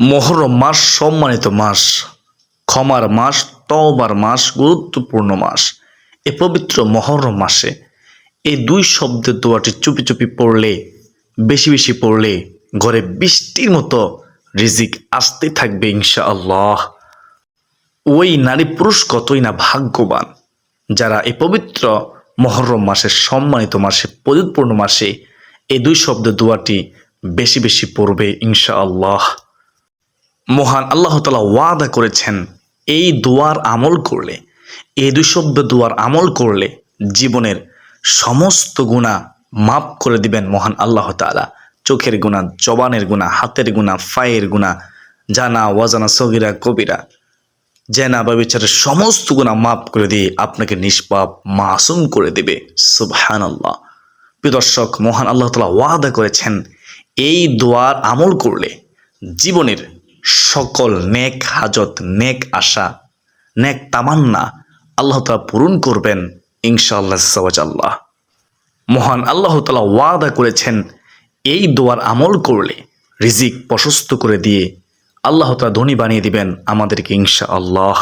মহরম মাস, সম্মানিত মাস, ক্ষমার মাস, তওবার মাস, গুরুত্বপূর্ণ মাস। এ পবিত্র মহরম মাসে এই দুই শব্দের দোয়াটি চুপি চুপি পড়লে, বেশি বেশি পড়লে ঘরে বৃষ্টির মতো রিজিক আসতে থাকবে ইনশা আল্লাহ ওই নারী পুরুষ কতই না ভাগ্যবান। যারা এই পবিত্র মহরম মাসে সম্মানিত মাসে, পবিত্রপূর্ণ মাসে এই দুই শব্দ দোয়াটি বেশি বেশি পড়বে ইনশাআল্লাহ। মহান আল্লাহ তালা ওয়াদা করেছেন, এই দোয়ার আমল করলে, এই দুই শব্দ দোয়ার আমল করলে জীবনের সমস্ত গুণা মাফ করে দিবেন মহান আল্লাহ তালা চোখের গুণা জবানের গুণা হাতের গুণা ফায়ের গুণা জানা ওয়াজানা সগিরা, কবিরা, জেনা বা বিচারের সমস্ত গুণা মাফ করে দিয়ে আপনাকে নিষ্পাপ, মাসুম করে দেবে। সুবহান আল্লাহ দর্শক, মহান আল্লাহ তালা ওয়াদা করেছেন, এই দোয়ার আমল করলে জীবনের সকল নেক হাজত, নেক আশা, নেক তামান্না আল্লাহ তালা পূরণ করবেন ইনশাআল্লাহ আল্লাহ মহান আল্লাহ তালা ওয়াদা করেছেন, এই দোয়ার আমল করলে, রিজিক প্রশস্ত করে দিয়ে আল্লাহ তালা ধনী বানিয়ে দিবেন আমাদেরকে ইনশা আল্লাহ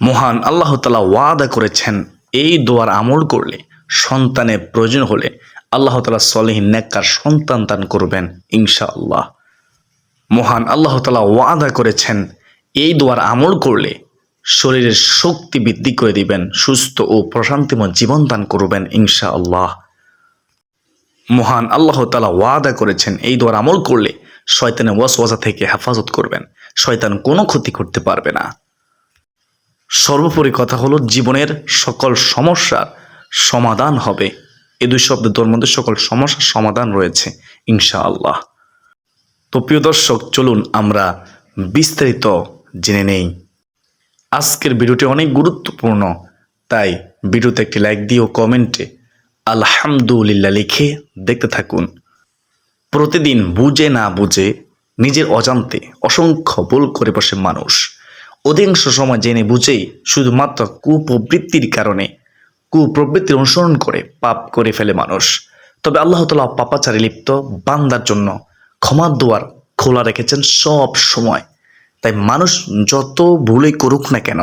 মহান আল্লাহ তালা ওয়াদা করেছেন, এই দোয়ার আমল করলে, সন্তানের প্রয়োজন হলে আল্লাহ তালা সলেহীন নেককার সন্তান দান করবেন ইনশা আল্লাহ মহান আল্লাহ তালা ওয়াদা করেছেন, এই দোয়ার আমল করলে শরীরের শক্তি বৃদ্ধি করে দিবেন, সুস্থ ও প্রশান্তিময় জীবন দান করবেন ইনশা আল্লাহ মহান আল্লাহ তালা ওয়াদা করেছেন, এই দোয়ার আমল করলে শয়তানের ওয়াসওয়াসা থেকে হেফাজত করবেন, শয়তান কোনো ক্ষতি করতে পারবে না। সর্বোপরি কথা হলো, জীবনের সকল সমস্যার সমাধান হবে। এ দুই শব্দ তোর মধ্যে সকল সমস্যার সমাধান রয়েছে, ইনশাআল্লাহ। তো প্রিয় দর্শক, চলুন আমরা বিস্তারিত জেনে নেই। আজকের ভিডিওটি অনেক গুরুত্বপূর্ণ, তাই ভিডিওতে একটি লাইক দিও কমেন্টে আলহামদুলিল্লাহ লিখে দেখতে থাকুন। প্রতিদিন বুঝে না বুঝে নিজের অজান্তে অসংখ্য ভুল করে বসে মানুষ। অধিকাংশ সময় জেনে বুঝেই শুধুমাত্র কুপ্রবৃত্তির কারণে, কুপ্রবৃত্তির অনুসরণ করে পাপ করে ফেলে মানুষ। তবে আল্লাহ তালা পাপাচারে লিপ্ত বান্দার জন্য ক্ষমার দুয়ার খোলা রেখেছেন সব সময়। তাই মানুষ যত ভুলে করুক না কেন,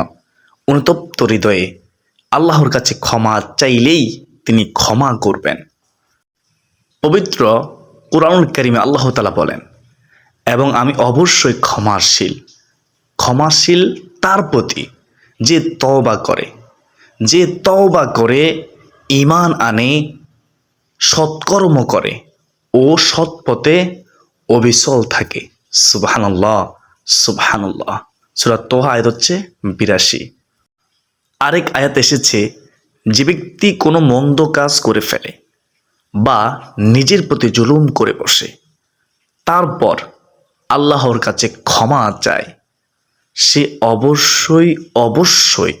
অনুতপ্ত হৃদয়ে আল্লাহর কাছে ক্ষমা চাইলেই তিনি ক্ষমা করবেন। পবিত্র কোরআনুল করিমে আল্লাহ তালা বলেন, এবং আমি অবশ্যই ক্ষমাশীল। ক্ষমাশীল তার প্রতি যে তওবা করে, যে তওবা করে ইমান আনে, সৎকর্ম করে, ও সৎপথে অবিচল থাকে। সুবহানাল্লাহ সুবহানাল্লাহ। সুরা তোহা আয়াত হচ্ছে বিরাশি। আরেক আয়াত এসেছে, যে ব্যক্তি কোনো মন্দ কাজ করে ফেলে বা নিজের প্রতি জুলুম করে বসে, তারপর আল্লাহর কাছে ক্ষমা চায়, সে অবশ্যই অবশ্যই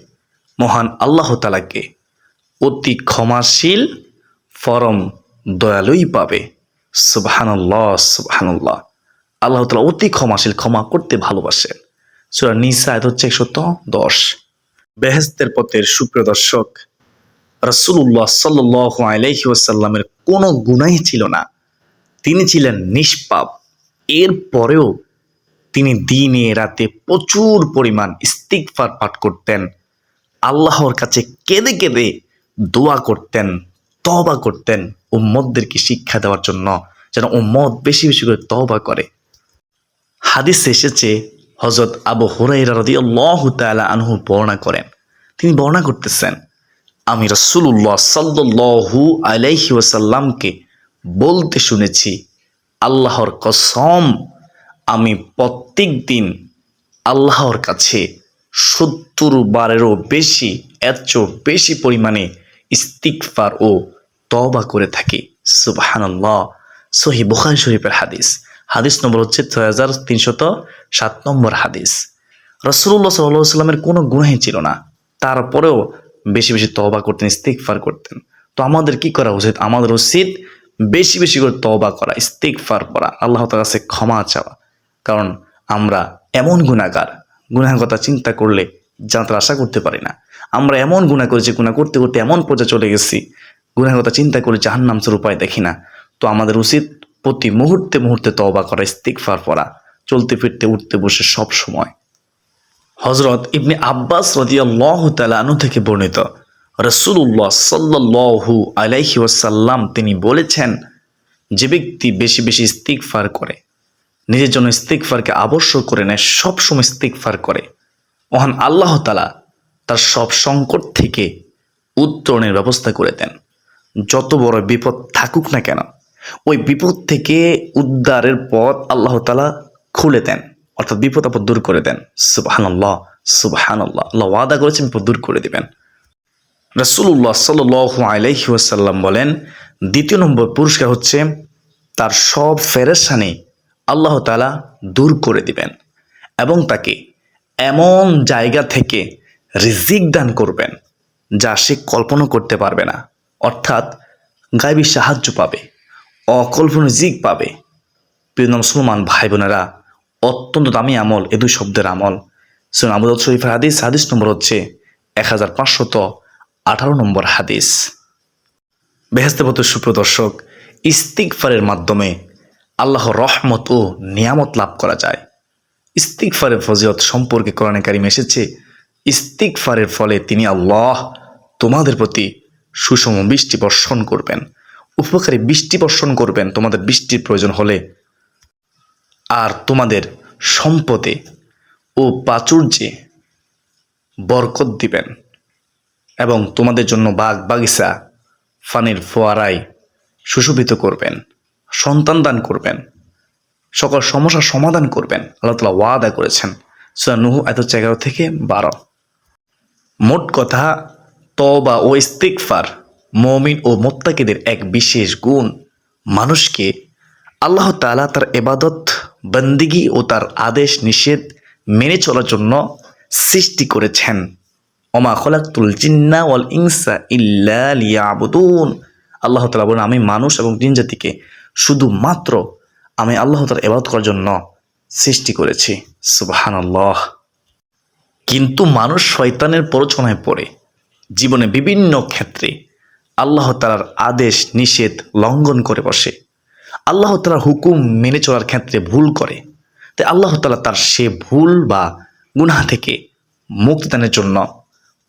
মহান আল্লাহ তালাকে অতি ক্ষমাশীল ফরম দয়ালুই পাবে। সুবহানাল্লাহ সুবহানাল্লাহ। আল্লাহ তালা অতি ক্ষমাশীল, ক্ষমা করতে ভালোবাসেন। সুরা নিসা আয়াত হচ্ছে একশত দশ। বেহেস্তের পথের সুপ্রিয় দর্শক রসুল্লাহ সাল্লাহ আলাইহি ওয়াসাল্লামের কোনো গুণাই ছিল না। তিনি ছিলেন নিষ্পাপ। এর পরেও তিনি দিনে, রাতে প্রচুর পরিমাণ ইস্তিকফার পাঠ করতেন। আল্লাহর কাছে কেঁদে কেঁদে দোয়া করতেন তবা করতেন। উম্মদদেরকে শিক্ষা দেওয়ার জন্য যেন উম্মদ বেশি বেশি করে তবা করে। হাদিস এসেছে হজরত আবু হুরাইরা রদি আল্লাহ আনহু বর্ণনা করেন। তিনি বর্ণনা করতেছেন, আমি রসুল্লাহ সাল্লু আলাইহি ওয়াসাল্লামকে বলতে শুনেছি, আল্লাহর কসম, আমি প্রত্যেক দিন আল্লাহর কাছে সত্তর বারেরও বেশি এত বেশি পরিমাণে ইস্তিকফার ও তবা করে থাকি। সুবাহান্লাহ সহি বুখারি শরীফের হাদিস। হাদিস নম্বর হচ্ছে ছয় হাজার তিনশত সাত নম্বর হাদিস। রসুল্লাহ সাল্লাহ সাল্লামের কোনো গুণাই ছিল না। তারপরেও বেশি বেশি তবা করতেন ইস্তিকফার করতেন। তো আমাদের কি করা উচিত? আমাদের উচিত বেশি বেশি করে তবা করা ইস্তিকফার করা, আল্লাহ তার কাছে ক্ষমা চাওয়া। কারণ আমরা এমন গুণাগার গুণার কথা চিন্তা করলে জানাতে আশা করতে পারি না। আমরা এমন গুণা করেছি গুণা করতে করতে এমন পর্যায়ে চলে গেছি গুণার কথা চিন্তা করে জাহান্নামসের উপায় দেখি না। তো আমাদের উচিত প্রতি মুহূর্তে মুহূর্তে তবা করা ইস্তিকফার পড়া, চলতে ফিরতে উঠতে বসে সব সময়। হজরত ইবনে আব্বাস রদিয়াল্লাহ তালানু থেকে বর্ণিত রসুল্লাহ সাল্লাহু আলাইহি ওয়াসাল্লাম তিনি বলেছেন, যে ব্যক্তি বেশি বেশি ইস্তিকফার করে, নিজের জন্য ইস্তিকফারকে আবশ্যক করে নেয় সবসময় ইস্তিকফার করে। মহান আল্লাহ তালা তার সব সংকট থেকে উত্তরণের ব্যবস্থা করে দেন। যত বড় বিপদ থাকুক না কেন, ওই বিপদ থেকে উদ্ধারের পথ আল্লাহ তালা খুলে দেন। অর্থাৎ বিপদ আপদ দূর করে দেন। সুবাহান আল্লাহ সুবাহান আল্লাহ ওয়াদা করেছেন বিপদ দূর করে দিবেন। রসুল্লাহ সাল আলাইহি বলেন, দ্বিতীয় নম্বর পুরস্কার হচ্ছে তার সব ফেরেসানি আল্লাহ তালা দূর করে দিবেন এবং তাকে এমন জায়গা থেকে রিজিক দান করবেন যা সে কল্পনা করতে পারবে না। অর্থাৎ গাইবী সাহায্য পাবে, অকল্পনীয় রিজিক পাবে। প্রিয় মুসলমান ভাই বোনেরা অত্যন্ত দামি আমল এ দুই শব্দের আমল। সুন আবুদ শরীফের হাদিস হাদিস নম্বর হচ্ছে এক হাজার পাঁচশত আঠারো নম্বর হাদিস। বেহেস্তেবত সুপ্রদর্শক ইস্তিকফারের মাধ্যমে আল্লাহ রহমত ও নিয়ামত লাভ করা যায়। ইস্তিকফারের ফজিলত সম্পর্কে কোরআনে কারিম এসেছে ইস্তিকফারের ফলে তিনি আল্লাহ তোমাদের প্রতি সুষম বৃষ্টি বর্ষণ করবেন। উপকারী বৃষ্টি বর্ষণ করবেন, তোমাদের বৃষ্টির প্রয়োজন হলে। আর তোমাদের সম্পদে ও প্রাচুর্যে বরকত দিবেন। এবং তোমাদের জন্য বাগ বাগিচা, ফানির ফোয়ারায় সুশোভিত করবেন, সন্তান দান করবেন, সকল সমস্যার সমাধান করবেন। আল্লাহ তালা ওয়াদা করেছেন। সুরা নুহু এত এগারো থেকে বারো। মোট কথা তবা ও ইস্তিকফার মমিন ও মোত্তাকিদের এক বিশেষ গুণ। মানুষকে আল্লাহ তালা তার এবাদত বন্দিগি ও তার আদেশ নিষেধ মেনে চলার জন্য সৃষ্টি করেছেন। ওমা খলাকুল জিন্না ওয়াল ইনসা ইল্লা লিয়াবুদুন। আল্লাহ তালা বলেন, আমি মানুষ এবং জিন জাতিকে শুধুমাত্র আমি আল্লাহ তার এবাদত করার জন্য সৃষ্টি করেছি। সুবাহান কিন্তু মানুষ শয়তানের প্ররোচনায় পড়ে। জীবনে বিভিন্ন ক্ষেত্রে আল্লাহ তালার আদেশ, নিষেধ লঙ্ঘন করে বসে। আল্লাহ তালার হুকুম মেনে চলার ক্ষেত্রে ভুল করে। তাই আল্লাহ তালা তার সে ভুল বা গুনাহ থেকে মুক্তিদানের জন্য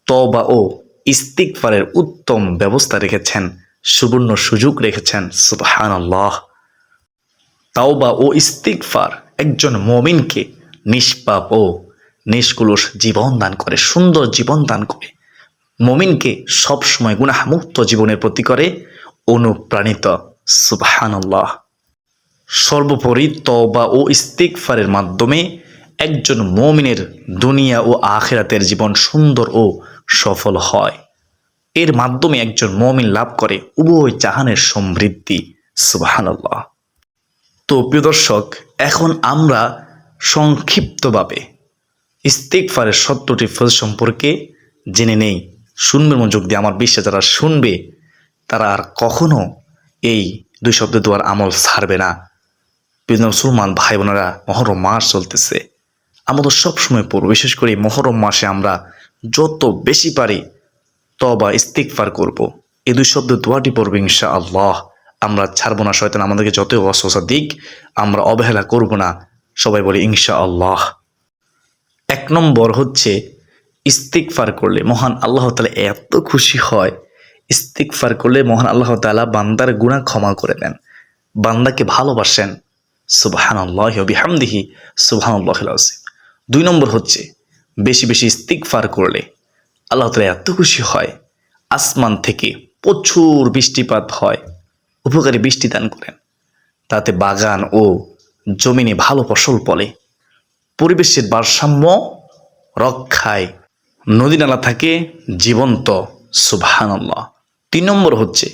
তবা ও ইস্তিকফারের উত্তম ব্যবস্থা রেখেছেন, সুবর্ণ সুযোগ রেখেছেন। সুবহান আল্লাহ তাওবা ও ইস্তিকফার একজন মমিনকে নিষ্পাপ ও নিষ্কুলস জীবন দান করে, সুন্দর জীবন দান করে। মমিনকে সবসময় গুণাহমুক্ত জীবনের প্রতি করে অনুপ্রাণিত। সুবহানাল্লাহ। সর্বোপরি তবা ও ইস্তিকফারের মাধ্যমে একজন মমিনের দুনিয়া ও আখেরাতের জীবন সুন্দর ও সফল হয়। এর মাধ্যমে একজন মমিন লাভ করে উভয় জাহানের সমৃদ্ধি। সুবহানাল্লাহ। তো প্রিয় দর্শক, এখন আমরা সংক্ষিপ্তভাবে ইস্তেকফারের সত্যটি ফল সম্পর্কে জেনে নেই। শুনবে মনোযোগ দিয়ে আমার বিশ্বাস, যারা শুনবে, তারা আর কখনো এই দুই শব্দ দোয়ার আমল ছাড়বে না। বিভিন্ন মুসলমান ভাই বোনেরা মহরম মাস চলতেছে। আমাদের সবসময় পড়ব, বিশেষ করে মহরম মাসে আমরা যত বেশি পারি তবা ইস্তিকফার করব। এই দুই শব্দ দোয়াটি পড়বে ইনশা আল্লাহ আমরা ছাড়বো না, শয়তান আমাদেরকে যতই অসহসা দিক, আমরা অবহেলা করব না। সবাই বলি ইনশা আল্লাহ এক নম্বর হচ্ছে ইস্তিকফার করলে মহান আল্লাহ তালা এত খুশি হয় ইস্তিকফার করলে মহান আল্লাহ তালা বান্দার গুণা ক্ষমা করে দেন, বান্দাকে ভালোবাসেন। সুবাহান আল্লাহ বিহামদিহি সুবাহান আল্লাহ আসিম দুই নম্বর হচ্ছে, বেশি বেশি ইস্তিকফার করলে আল্লাহ তালা এত খুশি হয়, আসমান থেকে প্রচুর বৃষ্টিপাত হয়, উপকারী বৃষ্টি দান করেন। তাতে বাগান ও জমিনে ভালো ফসল ফলে, পরিবেশের ভারসাম্য রক্ষায় নদী নালা থাকে জীবন্ত, সুবহানাল্লাহ। তিন নম্বর হচ্ছে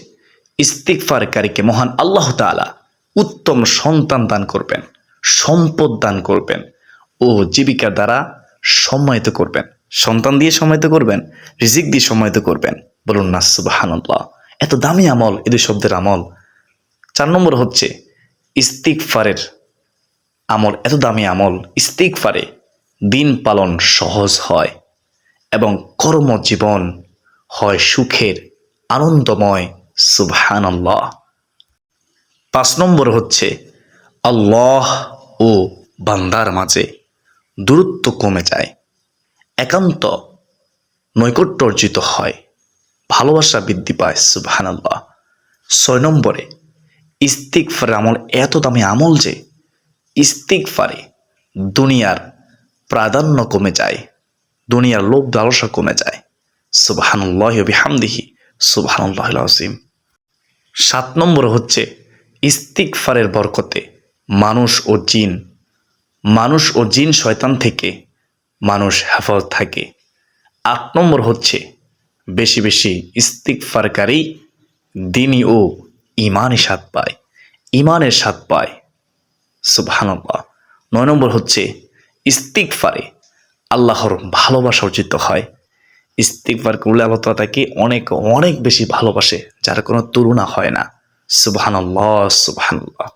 ইস্তিকফারকারীকে মহান আল্লাহ তাআলা উত্তম সন্তান দান করবেন, সম্পদ দান করবেন ও জীবিকার দ্বারা সম্মানিত করবেন। সন্তান দিয়ে সম্মানিত করবেন, রিজিক দিয়ে সম্মানিত করবেন, বলুন না সুবহানাল্লাহ। এত দামি আমল, এ দুই শব্দের আমল। চার নম্বর হচ্ছে ইস্তিকফারের আমল, এত দামি আমল ইস্তিকফারে দিন পালন সহজ হয়। এবং কর্মজীবন হয় সুখের, আনন্দময় সুবহান আল্লাহ পাঁচ নম্বর হচ্ছে, আল্লাহ ও বান্দার মাঝে দূরত্ব কমে যায়, একান্ত নৈকট্য অর্জিত হয়, ভালোবাসা বৃদ্ধি পায়, সুবহানাল্লাহ। ছয় নম্বরে ইস্তিকফারের আমল এত দামি আমল যে ইস্তিকফারে দুনিয়ার প্রাধান্য কমে যায়। দুনিয়ার লোভ লালসা কমে যায়। সুবহানুল্লাহ বিহামদিহি সুবহানুল্লাহ আজিম সাত নম্বর হচ্ছে ইস্তিকফারের বরকতে মানুষ ও জিন। মানুষ ও জিন শয়তান থেকে মানুষ হেফাজত থাকে। আট নম্বর হচ্ছে বেশি বেশি ইস্তিকফারকারী দিনই ও ইমানের স্বাদ পায়। ইমানের স্বাদ পায়। সুবহানাল্লাহ। নয় নম্বর হচ্ছে ইস্তিকফারে আল্লাহর ভালোবাসা অর্জিত হয়। ইস্তিকফার করলে আল্লাহ তাআলা তাকে অনেক অনেক বেশি ভালোবাসে, যার কোনো তুলনা হয় না। সুবহানাল্লাহ সুবহানাল্লাহ।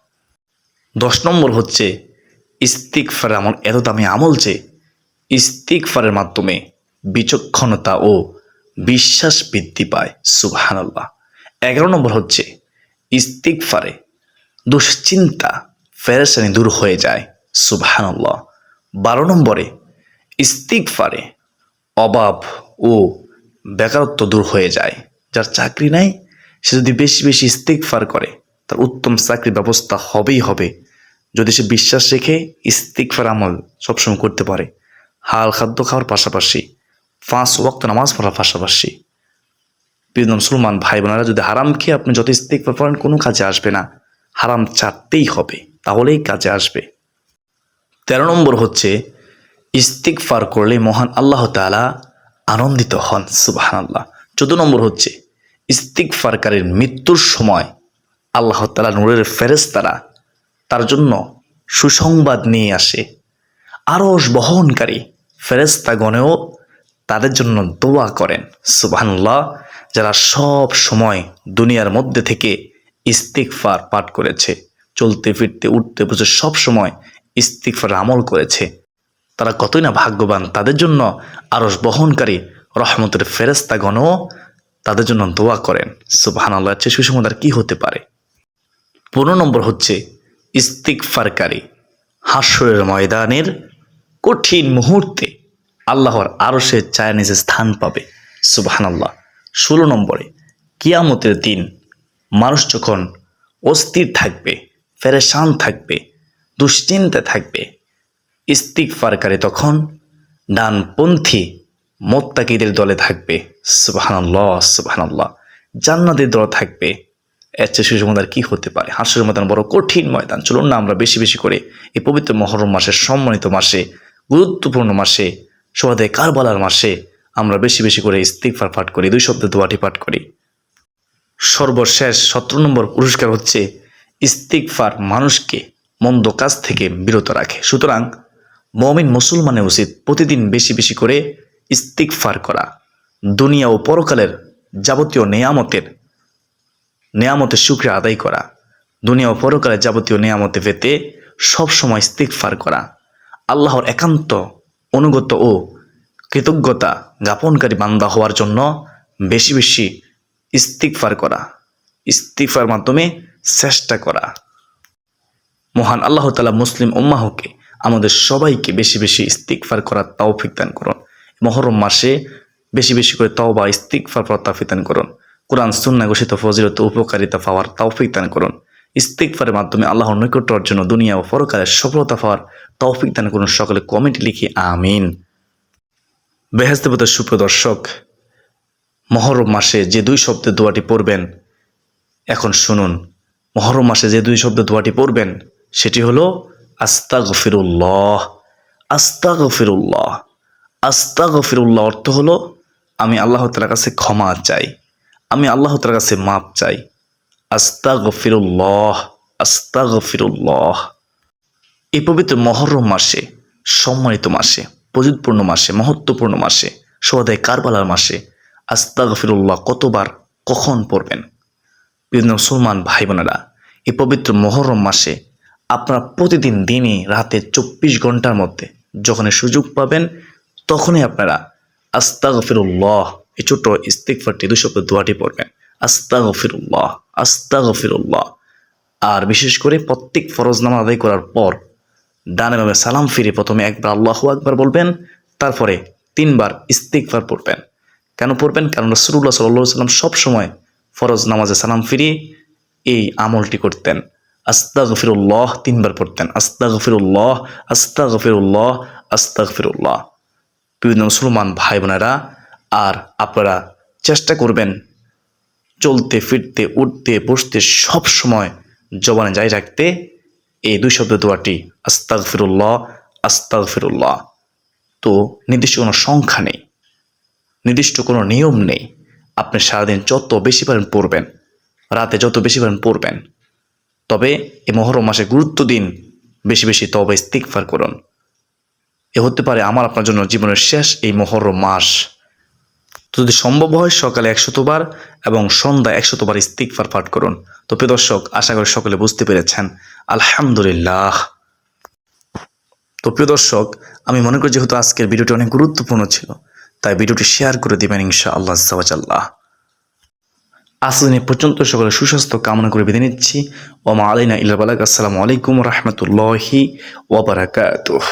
দশ নম্বর হচ্ছে ইস্তিকফার আমল এত দামি আমল যে ইস্তিকফারের মাধ্যমে বিচক্ষণতা ও বিশ্বাস বৃদ্ধি পায়। সুবহানাল্লাহ। এগারো নম্বর হচ্ছে ইস্তিকফারে দুশ্চিন্তা ফেরেসানি দূর হয়ে যায়। সুবহানাল্লাহ। বারো নম্বরে ইস্তিকফারে অভাব ও বেকারত্ব দূর হয়ে যায়। যার চাকরি নাই, সে যদি বেশি বেশি ইস্তিকফার করে, তার উত্তম চাকরির ব্যবস্থা হবেই হবে। যদি সে বিশ্বাস রেখে ইস্তিকফার আমল সবসময় করতে পারে, হাল খাদ্য খাওয়ার পাশাপাশি, পাঁচ ওয়াক্ত নামাজ পড়ার পাশাপাশি। প্রিয় মুসলমান ভাই বোনেরা যদি হারাম খেয়ে আপনি যত ইস্তিকফার করেন, কোনো কাজে আসবে না। হারাম চাটতেই হবে, তাহলেই কাজে আসবে। তেরো নম্বর হচ্ছে ইস্তিকফার করলে মহান আল্লাহ তাআলা আনন্দিত হন সুবাহান আল্লাহ চোদ্দ নম্বর হচ্ছে ইস্তিকফারকারীর মৃত্যুর সময় আল্লাহ তাআলা নূরের ফেরেশতারা তার জন্য সুসংবাদ নিয়ে আসে। আরস বহনকারী ফেরেস্তাগণেও তাদের জন্য দোয়া করেন, সুবহানাল্লাহ, যারা সব সময় দুনিয়ার মধ্যে থেকে ইস্তিকফার পাঠ করেছে, চলতে ফিরতে উঠতে বসে সব সময় ইস্তিকফার আমল করেছে। তারা কতই না ভাগ্যবান, তাদের জন্য আরস বহনকারী রহমতের ফেরেস্তাগণও তাদের জন্য দোয়া করেন। সুবহানাল্লাহ চেয়ে সুসংবাদ আর কি হতে পারে? পনেরো নম্বর হচ্ছে ইস্তিকফারকারী হাস্যের ময়দানের কঠিন মুহূর্তে আল্লাহর আরও সে চায় নিজে স্থান পাবে। সুবহানাল্লাহ। ষোলো নম্বরে, কিয়ামতের দিন মানুষ যখন অস্থির থাকবে, ফেরেশান থাকবে দুশ্চিন্তা থাকবে ইস্তিকফারকারী তখন ডানপন্থী মোত্তাকিদের দলে থাকবে। সুবহানাল্লাহ সুবহানাল্লাহ। জান্নাতের দল থাকবে। এর চেয়ে আর কি হতে পারে? হাসরের ময়দান বড় কঠিন ময়দান। চলুন না, আমরা বেশি বেশি করে এই পবিত্র মহরম মাসের সম্মানিত মাসে, গুরুত্বপূর্ণ মাসে সোহাদে কারবালার মাসে আমরা বেশি বেশি করে ইস্তিকফার পাঠ করি, দুই শব্দে দোয়াটি পাঠ করি। সর্বশেষ সতেরো নম্বর পুরস্কার হচ্ছে ইস্তিকফার মানুষকে মন্দ কাজ থেকে বিরত রাখে। সুতরাং মমিন মুসলমানে উচিত প্রতিদিন বেশি বেশি করে ইস্তিকফার করা। দুনিয়া ও পরকালের যাবতীয় নেয়ামতের নেয়ামতের শুক্রিয়া আদায় করা। দুনিয়া ও পরকালের যাবতীয় নেয়ামতে পেতে সবসময় ইস্তিকফার করা। আল্লাহর একান্ত অনুগত ও কৃতজ্ঞতা জ্ঞাপনকারী বান্দা হওয়ার জন্য বেশি বেশি ইস্তিকফার করা। ইস্তিকফার মাধ্যমে চেষ্টা করা। মহান আল্লাহ তালা মুসলিম উম্মাহকে আমাদের সবাইকে বেশি বেশি ইস্তিকফার করার তৌফিক দান করুন। মহরম মাসে বেশি বেশি করে তওবা ইস্তিকফার করার তৌফিক দান করুন। কোরআন সুন্না ঘোষিত ফজিলত, উপকারিতা পাওয়ার তৌফিক দান করুন। ইস্তিকফারের মাধ্যমে আল্লাহর নৈকট্য অর্জন দুনিয়া ও পরকালের সফলতা পাওয়ার তৌফিক দান করুন সকলে। কমেন্ট লিখে আমিন। বেহেস্তেবতার সুপ্রদর্শক মহরম মাসে যে দুই শব্দের দোয়াটি পড়বেন, এখন শুনুন। মহরম মাসে যে দুই শব্দ দোয়াটি পড়বেন, সেটি হলো আস্তা গফিরুল্লাহ আস্তা গফিরুল্লাহ আস্তা গফিরুল্লাহ অর্থ হলো, আমি আল্লাহ তালার কাছে ক্ষমা চাই, আমি আল্লাহ তালার কাছে মাপ চাই। আস্তা গফিরুল্লাহ আস্তা গফিরুল্লাহ এই পবিত্র মহরম মাসে, সম্মানিত মাসে প্রযুৎপূর্ণ মাসে, মহত্বপূর্ণ মাসে, সোহাদায় কারবালার মাসে আস্তা গফিরুল্লাহ কতবার, কখন পড়বেন? বিভিন্ন মুসলমান ভাই বোনেরা এই পবিত্র মহরম মাসে আপনারা প্রতিদিন দিনে রাতে চব্বিশ ঘণ্টার মধ্যে যখনই সুযোগ পাবেন, তখনই আপনারা আস্তা গফিরুল্লাহ এই ছোট্ট ইস্তিকফারটি দুই শব্দ দোয়াটি পড়বেন। আস্তা গফিরুল্লাহ আস্তা গফিরুল্লাহ আর বিশেষ করে প্রত্যেক ফরজ নামা আদায় করার পর ডানে বামে সালাম ফিরে প্রথমে একবার আল্লাহ আকবার বলবেন, তারপরে তিনবার ইস্তিকবার পড়বেন। কেন পড়বেন? কারণ রসুল্লাহ সাল্লাহ সাল্লাম সবসময় ফরজ নামাজে সালাম ফিরিয়ে এই আমলটি করতেন। আস্তা গফিরুল্লাহ তিনবার পড়তেন। আস্তা গফিরুল্লাহ আস্তা গফিরুল্লাহ আস্তা গফিরুল্লাহ বিভিন্ন মুসলমান ভাই বোনেরা আর আপনারা চেষ্টা করবেন চলতে, ফিরতে, উঠতে, বসতে সব সময় জবানে যাই রাখতে। এই দুই শব্দ দোয়াটি আস্তাগ ফিরুল্লাহ আস্তাগ ফিরুল্লাহ তো নির্দিষ্ট কোনো সংখ্যা নেই, নির্দিষ্ট কোনো নিয়ম নেই। আপনি সারাদিন যত বেশি পারেন পড়বেন, রাতে যত বেশি পারেন পড়বেন। তবে এই মহরম মাসে গুরুত্ব দিন, বেশি বেশি তবে ইস্তিকফার করুন। এ হতে পারে আমার আপনার জন্য জীবনের শেষ এই মহরম মাস। যদি সম্ভব হয়, সকালে একশতবার এবং সন্ধ্যা একশতবার ইস্তিকফার পাঠ করুন। তো প্রিয় দর্শক, আশা করি সকলে বুঝতে পেরেছেন। আলহামদুলিল্লাহ। তো প্রিয় দর্শক, আমি মনে করি যেহেতু আজকের ভিডিওটি অনেক গুরুত্বপূর্ণ ছিল, তাই ভিডিওটি শেয়ার করে দিবেন ইনশা আল্লাহ আল্লাহ আসদিন পর্যন্ত সকলে সুস্বাস্থ্য কামনা করে বেঁধে নিচ্ছি। ওমা আলাইনা ইল্লা বালাক আসসালামু আলাইকুম রহমতুল্লাহি ওবরাকাতুহ